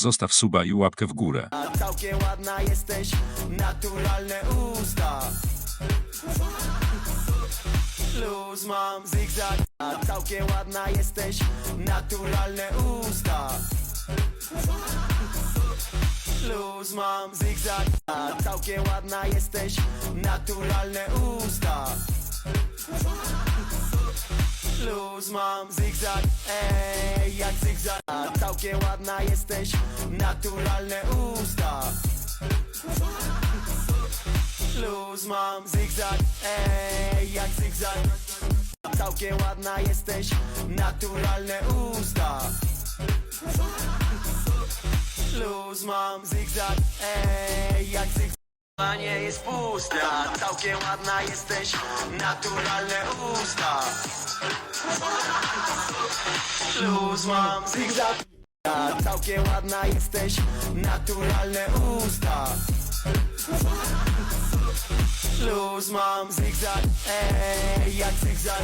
Zostaw suba i łapkę w górę. Całkiem ładna jesteś, naturalne usta. Luz mam zigzag całkiem ładna jesteś, naturalne usta. Luz mam zigzag całkiem ładna jesteś, naturalne usta Luz mam zigzag, ej, jak zigzag całkiem ładna jesteś, naturalne usta. Luz mam zigzag, ej, jak zigzag całkiem ładna jesteś, naturalne usta. Luz mam zigzag, ej, jak zigzag nie jest pusta, całkiem ładna jesteś, naturalne usta Luz mam zigzag Całkiem ładna jesteś, naturalne usta. Luz mam zigzag, ej, jak zigzag